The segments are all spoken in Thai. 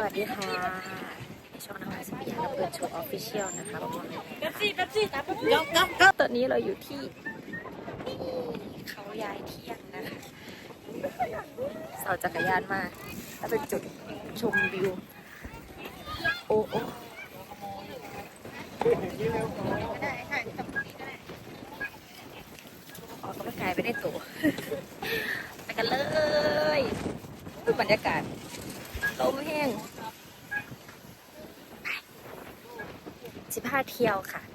สวัสดีค่ะในช่องนวัสเปียและเปิดโชว์ออฟฟิเชียลนะคะทุกคนเป๊ปซี่เป๊ปซี่ตามเป๊ปซี่ตอนนี้เราอยู่ที่นี่เขายายเที่ยงนะคะเสาจักรยานมา แล้วเป็นจุดชมวิว โอ้โอ้ออกกำลังกายไปได้ตัวไปกันเลยดูบรรยากาศลมแห้งสิบห้าเที่ยวค่ะ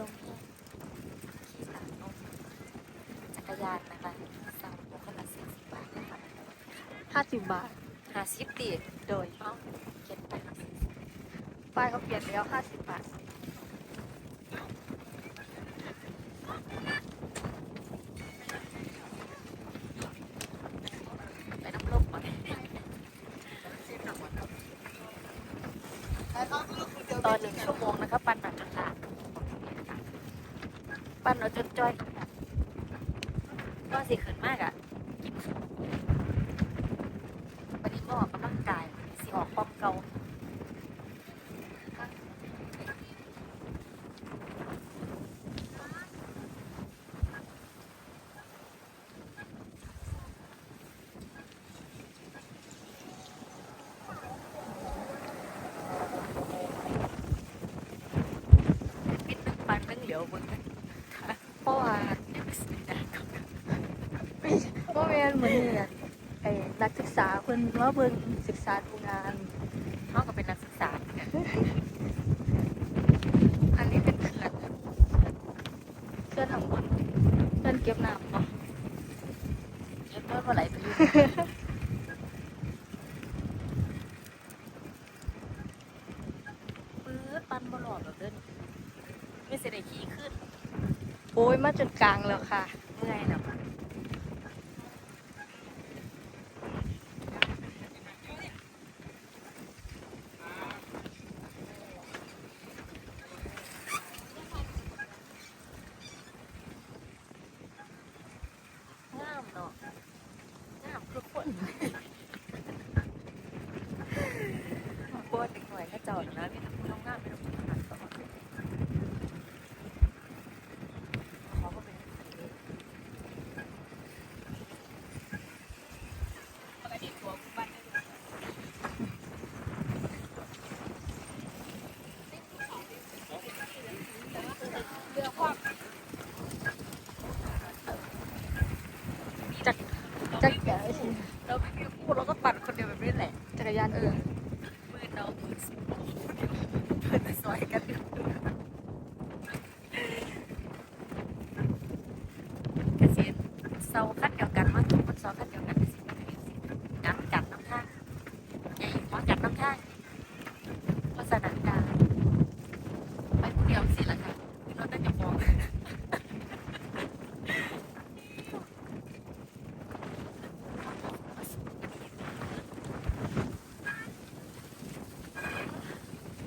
ลงที่ขี่สามลงจักรยานนะคะสั่งโมคนละสี่สิบบาทนะคะ ห้าสิบบาทห้าสิบตีโดยเอ้าเขียนไปห้าสิบป้ายเขาเปลี่ยนแล้วห้าสิบบาทไปน้ำลบก่อนตอนหนึ่งชั่วโมงนะคะปั่นหนักจนหลาดปั่นเราจนจ้อยขนาดก็สิขืนมากอะกินวันนี้ ก็ออกกำลังกายสิออกป้องเกาปิดนึงปันนึงเหลียวเบนเพราะว่าโมเมนเหมือนเนี่ยไอ้นักศึกษาเพิ่นว่าเบิ่งศึกษาดูงานเขาก็เป็นนักศึกษาอันนี้เป็นเขื่อนเขื่อนทางบนเขื่อนเก็บน้ำเนาะเยอะด้วยว่าไหลไปอยู่ปื๊ดปันบอลอดแบบเดินไม่เสได็จขี่ขึ้น โอ้ยมาจนกลางแล้วค่ะ เมื่อยนะมันงามเนาะงามคือคนบนอีกหน่อยก็เจ้าหน่อยนะมีแต่ผู้ทำงานไม่ต้องทำงานตลอดเขาก็เป็นคนดี จักจักร เราไม่มีคู่เราก็ปั่นคนเดียวแบบนี้แหละ จักรยานเออมือเรามือสูงเพื่อนจะซอยกันอยู่กระเซียนเสาคัดเดียวกันมาทุกคนเสาคัดเดียวกันกระเซียนกัดกัดน้ำท่างใหญ่พอกัดน้ำท่างเพราะสถานการณ์ไปผู้เดียวสิละค่ะพี่รถน่าจะมอง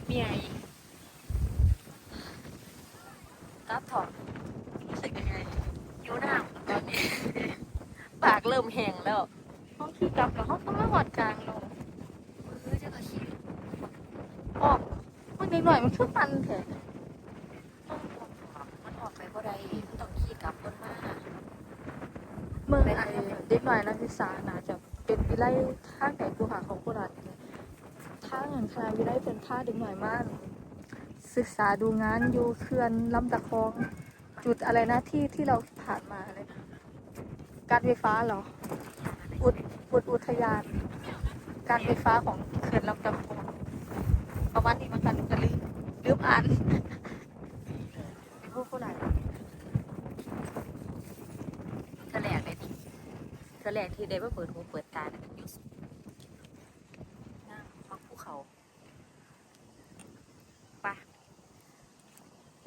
เมียอีก รับถอดรู้สึกยังไงอยู่หน้าตอนนี้ ปากเริ่มแห้งแล้วห้องที่กลับแล้วห้องต้องมาหอดกลางลงมือจะกระขี้ออกมันนิดหน่อยมันคือปันเถอะมันออกไปบ่ได้มันต้องขี้กลับคนมาเมื่อไอ้เด็กหน่อยนักศึกษาน่าจะเป็นวิไลทางไหนกูหาของโคราชเนี่ยทางอย่างคณะวิไลเป็นท่าเด็กหน่อยมาก ศึกษาดูงานอยู่เขื่อนลำตะคอง จุดอะไรนะที่ที่เราผ่านมาอะไการไฟฟ้าเหรอ อุดอุดอุทยาน การไฟฟ้าของเขื่อนลำตะคองประวัตินี้มันกันจะลืมลืมอ่านพูดพูดอะไรแถลงเลยดิแถลงที่ได้ว่เปิดหูเปิดตานี่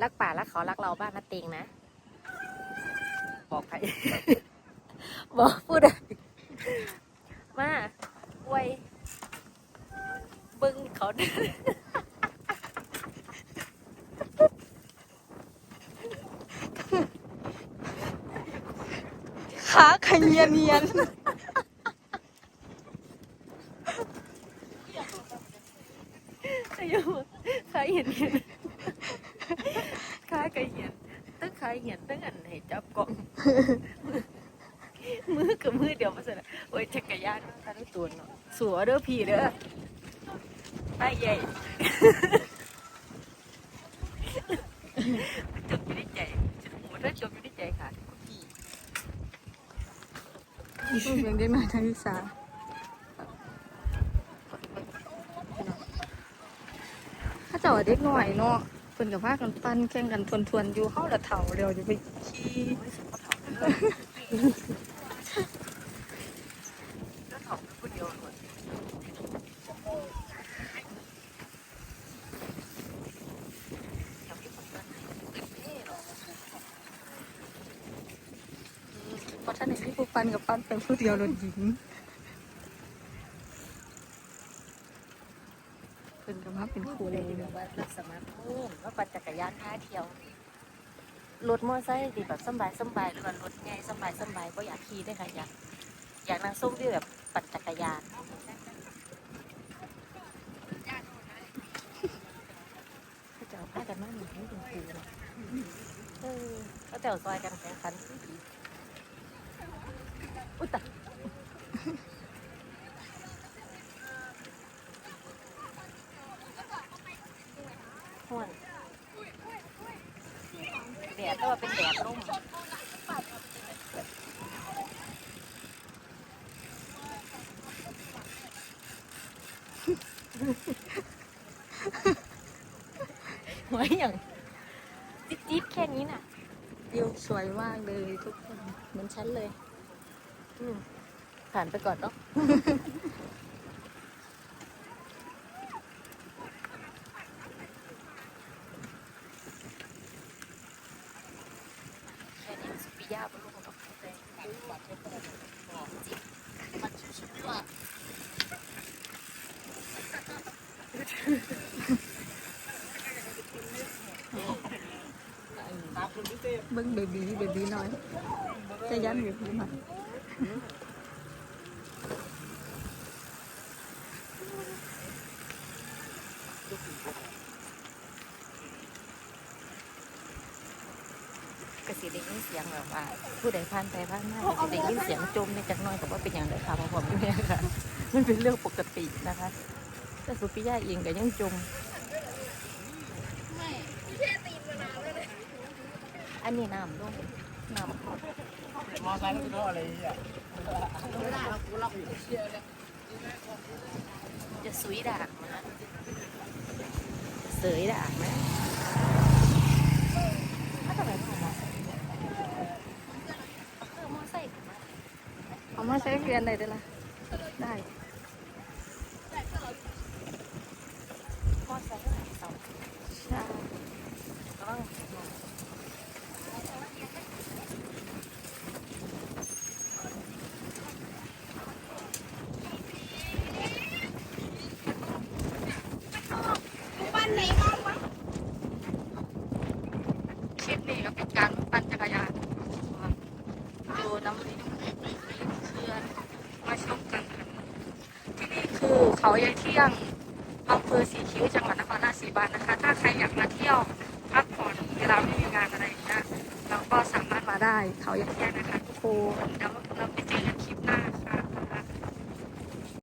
รักป่ารักเขารักเราบ้างนะติงนะ บอกใคร บอกพูดอะไรมาไวยบึ้งเขาเดินขาขยเนียนเนียน ขยมขายเห็นเห็นขาย กระเหียนตั้งขายเหียนตั้งอันให้จับกล่อง มือกับมือเดียวมาเสร็จแล้วโอ้ยจักรยานคันตัวเนาะสัวเด้อพี่เด้อไปใหญ่จบอยู่ในใจฉันหัวเธอจบอยู่ในใจค่ะพี่เสียงเด็กหน่อยทางอีสานถ้าเจ้าว่าเด็กหน่อยเนาะ เพิ่นกับพากันปั้นแข่งกันทวนๆอยู่เฮาละเฒ่าเร็วจะไปขี่ก็ถามเแล้วถามคนเดียวหมดเพราะท่านเห็นที่ผู้ปันกับปันเป็นผู้เดียวรถหญิง เพิ่นกับมาเป็นครูเลยแบบว่ารับสมัครเพิ่มว่าปั่นจักรยานท่าเที่ยวรถมอไซค์ที่แบบสบายสบายหรือว่ารถใหญ่สบายสบายก็อยากขี่ได้วยค่ะอยากอยากนั่งส้มที่แบบปั่นจักรยานเขาจะเอาผ้ากันมาหนีให้เป็นครูเนาะเออเขาแต่วซอยกันแข่งขันอุ้ยตายห่วนแดดแต่ว่าเป็นแดดร่มหัวอย่างจิ๊ดจิ๊ดแค่นี้น่ะวิวสวยมากเลยทุกคนเหมือนฉันเลย ผ่านไปก่อนเนาะ แค่นี้สุปิยาบนลูกของเราเบีเบบีน้อยจะยันเบบีหน่อยกระสีได้ยินเสียงแบบว่า ผู้ใดผ่านไปผ่านมาก็สิได้ยินเสียงจมในจักหน้อยกับว่าเป็นอย่างไรค่ะเพราะผมอยู่เนี่ยค่ะ มันเป็นเรื่องปกตินะคะ แต่สุปิยาเองก็ยังจม อันนี้น้ำลงน้ำมอไซค์รถเขาอะไรอะจะสุยด่างนะเสยด่างนะถ้าทำไมไม่เอามอไซค์เอาเครื่องมอไซค์ขึ้นมาเอามาใช้เรียนได้ด้ล่ะได้ มอไซค์ก็ไหนเสา ใช่ ระวัง คลิปนี้ก็เป็นการปั่นจักรยานดูน้ำลิ้นเพื่อนมาชมกันค่ะที่นี่คือ เขาใหญ่เที่ยงอำเภอสีคิ้วจังหวัดนครราชสีมานะคะ ถ้าใครอยากมาเที่ยวพักผ่อนเวลาไม่มีงานอะไรอย่างเงี้ยเราก็สามารถมาได้เขาใหญ่เที่ยงนะคะทุกคนเดี๋ยว